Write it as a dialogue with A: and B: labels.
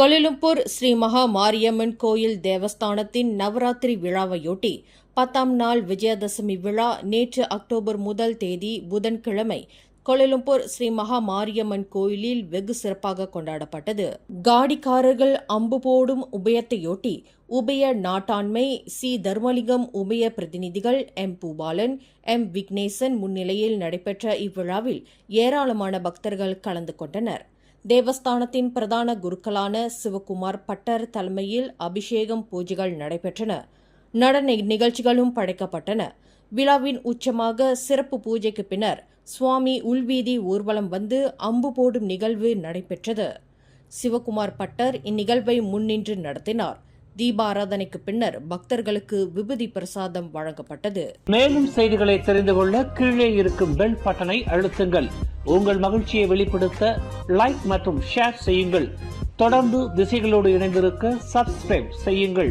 A: கொலிலும்பூர் ஸ்ரீ மகா மாரியம்மன் கோயில் தேவஸ்தானத்தின் நவராத்திரி விழாவையொட்டி பத்தாம் நாள் விஜயதசமி விழா நேற்று அக்டோபர் முதல் தேதி புதன்கிழமை கொலிலும்பூர் ஸ்ரீ மகா மாரியம்மன் கோயிலில் வெகு சிறப்பாக கொண்டாடப்பட்டது. காடிக்காரர்கள் அம்பு போடும் உபயத்தையொட்டி உபய நாட்டாண்மை சி. தர்மலிங்கம் உபய பிரதிநிதிகள் எம். பூபாலன் எம். விக்னேசன் முன்னிலையில் நடைபெற்ற இவ்விழாவில் ஏராளமான பக்தர்கள் கலந்து கொண்டனர். தேவஸ்தானத்தின் பிரதான குருக்களான சிவகுமார் பட்டர் தலைமையில் அபிஷேகம் பூஜைகள் நடைபெற்றன. நடன நிகழ்ச்சிகளும் படைக்கப்பட்டன. விழாவின் உச்சமாக சிறப்பு பூஜைக்கு பின்னர் சுவாமி உள்வீதி ஊர்வலம் வந்து அம்பு போடும் நிகழ்வு நடைபெற்றது. சிவகுமார் பட்டர் இந்நிகழ்வை முன்னின்று நடத்தினார். தீபாராதனைக்கு பின்னர் பக்தர்களுக்கு விபூதி பிரசாதம் வழங்கப்பட்டது.
B: மேலும் செய்திகளை தெரிந்து கொள்ள கீழே இருக்கும் பெல் பட்டனை அழுத்துங்கள். உங்கள் மகிழ்ச்சியை வெளிப்படுத்த லைக் மற்றும் ஷேர் செய்யுங்கள். தொடர்ந்து திசைகளோடு இணைந்திருக்க சப்ஸ்கிரைப் செய்யுங்கள்.